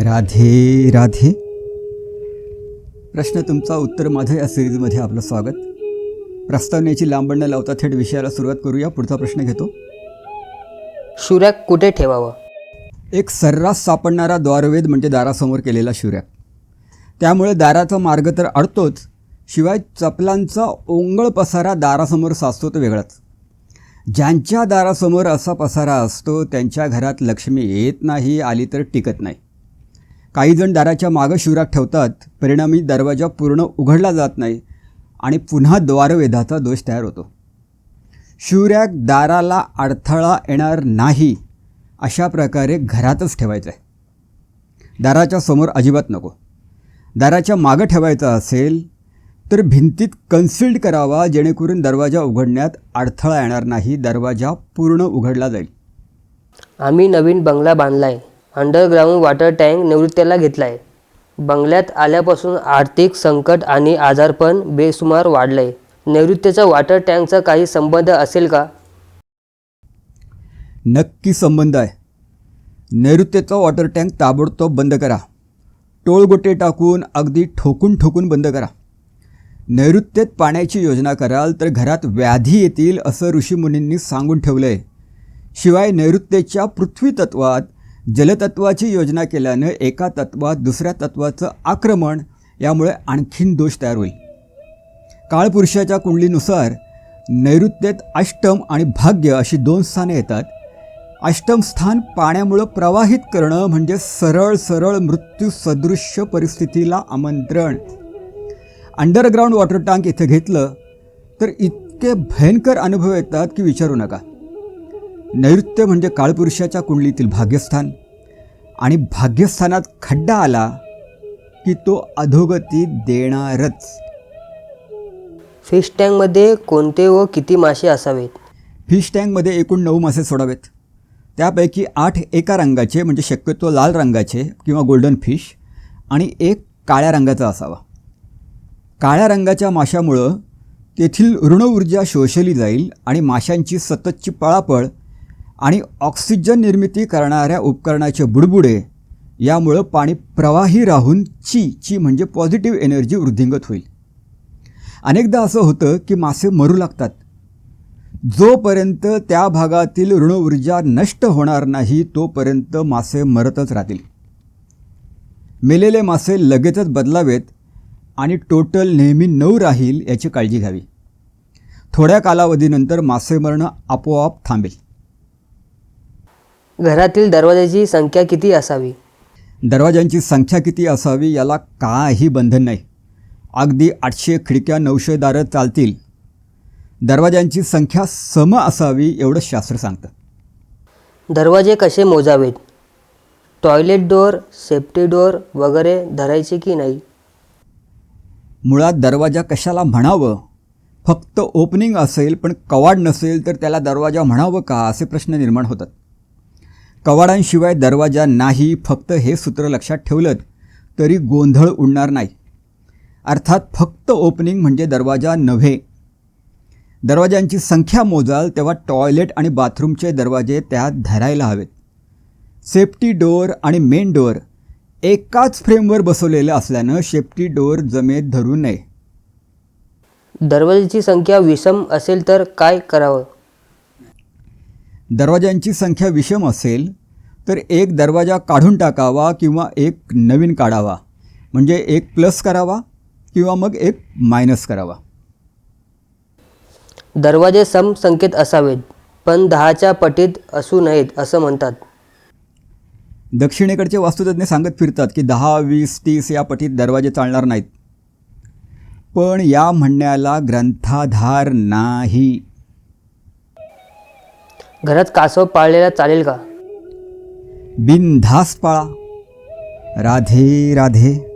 राधे राधे. प्रश्न तुमचा उत्तर माझं या सिरीजमध्ये आपलं स्वागत. प्रस्तावनेची लांबण न लावता थेट विषयाला सुरुवात करूया पुढचा प्रश्न घेतो. शुरॅक कुठे ठेवावं? एक सर्रास सापडणारा द्वारवेद म्हणजे दारासमोर केलेला शिवऱ्याक त्यामुळे दाराचा मार्ग तर अडतोच शिवाय चपलांचा ओंगळ पसारा दारासमोर साचतो तो वेगळाच. ज्यांच्या दारासमोर असा पसारा असतो त्यांच्या घरात लक्ष्मी येत नाही आली तर टिकत नाही. काही जण दाराच्या मागं शिवराक ठेवतात. परिणामी दरवाजा पूर्ण उघडला जात नाही आणि पुन्हा द्वारवेधाचा दोष तयार होतो. शिवराक दाराला अडथळा येणार नाही अशा प्रकारे घरातच ठेवायचं आहे दाराच्या समोर अजिबात नको. दाराच्या मागं ठेवायचं असेल तर भिंतीत कन्सिल्ड करावा जेणेकरून दरवाजा उघडण्यात अडथळा येणार नाही दरवाजा पूर्ण उघडला जाईल. आम्ही नवीन बंगला बांधला आहे अंडरग्राऊंड वॉटर टँक निवृत्तीला आहे बंगल्यात आल्यापासून आर्थिक संकट आणि आजारपण बेसुमार वाढलंय. नैऋत्येचा वॉटर टँकचा काही संबंध असेल का? नक्की संबंध आहे. नैऋत्येचा वॉटर टँक ताबडतोब बंद करा. टोळगोटे टाकून अगदी ठोकून ठोकून बंद करा. नैऋत्येत पाण्याची योजना कराल तर घरात व्याधी येतील असं ऋषीमुनींनी सांगून ठेवलं आहे शिवाय नैऋत्येच्या पृथ्वी तत्वात जलतत्वाची योजना केल्यानं एका तत्वात दुसऱ्या तत्वाचं आक्रमण यामुळे आणखीन दोष तयार होईल. काळपुरुषाच्या कुंडलीनुसार नैऋत्येत अष्टम आणि भाग्य अशी दोन स्थाने येतात. अष्टम स्थान पाण्यामुळं प्रवाहित करणं म्हणजे सरळ सरळ मृत्यू सदृश्य परिस्थितीला आमंत्रण. अंडरग्राऊंड वॉटर टँक इथं घेतलं तर इतके भयंकर अनुभव येतात की विचारू नका. नैऋत्य म्हणजे काळपुरुषाच्या कुंडलीतील भाग्यस्थान. आणि भाग्यस्थानात खड्डा आला की तो अधोगती देणारच. फिश टँकमध्ये कोणते व किती मासे असावेत? फिश टँकमध्ये एकूण नऊ मासे सोडावेत. त्यापैकी आठ एका रंगाचे म्हणजे शक्यतो लाल रंगाचे किंवा गोल्डन फिश आणि एक काळ्या रंगाचा असावा. काळ्या रंगाच्या माशामुळं तेथील ऋण ऊर्जा शोषली जाईल आणि माशांची सततची पळापळ आणि ऑक्सिजन निर्मिती करणाऱ्या उपकरणाचे बुडबुडे यामुळं पाणी प्रवाही राहून ची ची म्हणजे पॉझिटिव्ह एनर्जी वृद्धिंगत होईल. अनेकदा असं होतं की मासे मरू लागतात. जोपर्यंत त्या भागातील ऋण ऊर्जा नष्ट होणार नाही तोपर्यंत मासे मरतच राहतील. मेलेले मासे लगेचच बदलावेत आणि टोटल नेहमी नऊ राहील याची काळजी घ्यावी. थोड्या कालावधीनंतर मासे मरणं आपोआप थांबेल. घरातील दरवाजाची संख्या किती असावी? दरवाजांची संख्या किती असावी याला काही बंधन नाही. अगदी आठशे खिडक्या नऊशे दारं चालतील. दरवाजांची संख्या सम असावी एवढं शास्त्र सांगतं. दरवाजे कसे मोजावेत? टॉयलेट डोअर सेफ्टी डोअर वगैरे धरायचे की नाही? मुळात दरवाजा कशाला म्हणावं? फक्त ओपनिंग असेल पण कवाड नसेल तर त्याला दरवाजा म्हणावं का असे प्रश्न निर्माण होतात. कवाडांशिवाय दरवाजा नाही फक्त हे सूत्र लक्षात ठेवलं तरी गोंधळ उडणार नाही. अर्थात फक्त ओपनिंग म्हणजे दरवाजा नव्हे. दरवाजांची संख्या मोजाल तेव्हा टॉयलेट आणि बाथरूमचे दरवाजे त्यात धरायला हवेत. सेफ्टी डोअर आणि मेन डोअर एकाच फ्रेमवर बसवलेलं असल्यानं सेफ्टी डोअर जमेत धरू नये. दरवाजाची संख्या विषम असेल तर काय करावं? दरवाजांची संख्या विषम असेल तर एक दरवाजा काढून टाकावा किंवा एक नवीन काढावा. म्हणजे एक प्लस करावा किंवा मग एक मायनस करावा. दरवाजे सम संख्येत असावेत पण दहाच्या पटीत असू नयेत असं म्हणतात. दक्षिणेकडचे वास्तुतज्ञ सांगत फिरतात की दहा वीस तीस या पटीत दरवाजे चालणार नाहीत. पण या म्हणण्याला ग्रंथाधार नाही. घरात कासव पाळलेला चालेल का? बिनधास पाळा. राधे राधे.